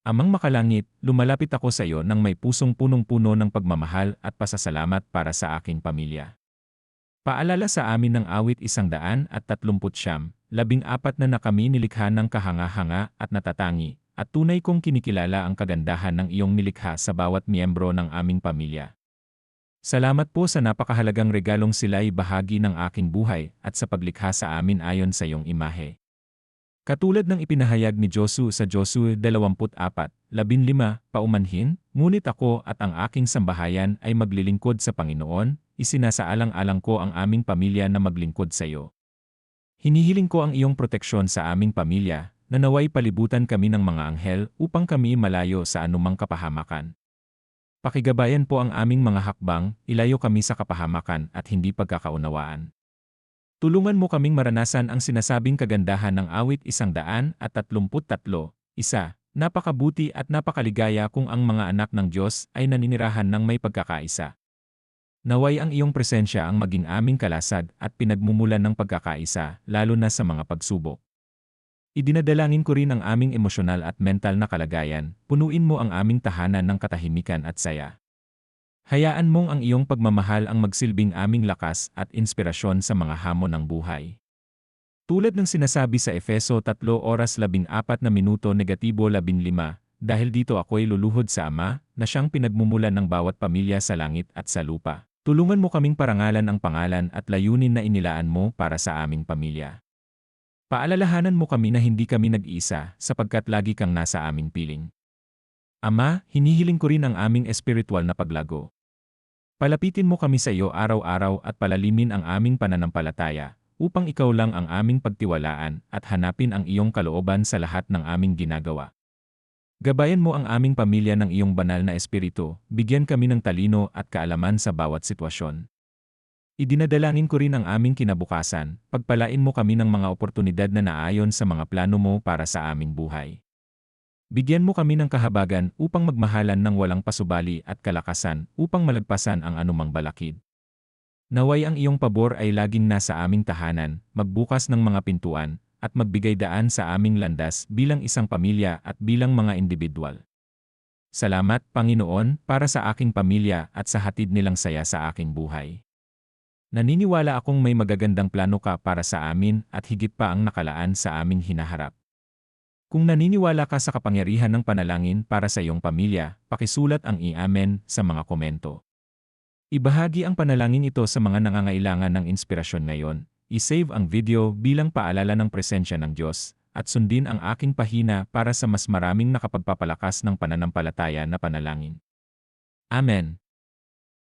Amang makalangit, lumalapit ako sa iyo nang may pusong punong-puno ng pagmamahal at pasasalamat para sa aking pamilya. Paalala sa amin ng awit isang daan at tatlumput siyam, labing apat na na kami nilikha ng kahanga-hanga at natatangi, at tunay kong kinikilala ang kagandahan ng iyong nilikha sa bawat miyembro ng aming pamilya. Salamat po sa napakahalagang regalong sila'y bahagi ng aking buhay at sa paglikha sa amin ayon sa iyong imahe. Katulad ng ipinahayag ni Josu sa Josu 24:15, paumanhin, ngunit ako at ang aking sambahayan ay maglilingkod sa Panginoon, isinasaalang-alang ko ang aming pamilya na maglingkod sa iyo. Hinihiling ko ang iyong proteksyon sa aming pamilya, na naway palibutan kami ng mga anghel upang kami malayo sa anumang kapahamakan. Pakigabayan po ang aming mga hakbang, ilayo kami sa kapahamakan at hindi pagkakaunawaan. Tulungan mo kaming maranasan ang sinasabing kagandahan ng awit isang daan at tatlumput tatlo, isa, napakabuti at napakaligaya kung ang mga anak ng Diyos ay naninirahan ng may pagkakaisa. Naway ang iyong presensya ang maging aming kalasag at pinagmumulan ng pagkakaisa, lalo na sa mga pagsubok. Idinadalangin ko rin ang aming emosyonal at mental na kalagayan, punuin mo ang aming tahanan ng katahimikan at saya. Hayaan mong ang iyong pagmamahal ang magsilbing aming lakas at inspirasyon sa mga hamon ng buhay. Tulad ng sinasabi sa Efeso 3 oras 14 na minuto negatibo 15, dahil dito ako'y luluhod sa Ama, na siyang pinagmumulan ng bawat pamilya sa langit at sa lupa. Tulungan mo kaming parangalan ang pangalan at layunin na inilaan mo para sa aming pamilya. Paalalahanan mo kami na hindi kami nag-iisa sapagkat lagi kang nasa aming piling. Ama, hinihiling ko rin ang aming espiritual na paglago. Palapitin mo kami sa iyo araw-araw at palalimin ang aming pananampalataya, upang ikaw lang ang aming pagtiwalaan at hanapin ang iyong kalooban sa lahat ng aming ginagawa. Gabayan mo ang aming pamilya ng iyong banal na espiritu, bigyan kami ng talino at kaalaman sa bawat sitwasyon. Idinadalangin ko rin ang aming kinabukasan, pagpalain mo kami ng mga oportunidad na naayon sa mga plano mo para sa aming buhay. Bigyan mo kami ng kahabagan upang magmahalan ng walang pasubali at kalakasan upang malagpasan ang anumang balakid. Naway ang iyong pabor ay laging nasa aming tahanan, magbukas ng mga pintuan, at magbigay daan sa aming landas bilang isang pamilya at bilang mga individual. Salamat, Panginoon, para sa aking pamilya at sa hatid nilang saya sa aking buhay. Naniniwala akong may magagandang plano ka para sa amin at higit pa ang nakalaan sa aming hinaharap. Kung naniniwala ka sa kapangyarihan ng panalangin para sa iyong pamilya, pakisulat ang i-amen sa mga komento. Ibahagi ang panalangin ito sa mga nangangailangan ng inspirasyon ngayon. I-save ang video bilang paalala ng presensya ng Diyos, at sundin ang aking pahina para sa mas maraming nakapagpapalakas ng pananampalataya na panalangin. Amen.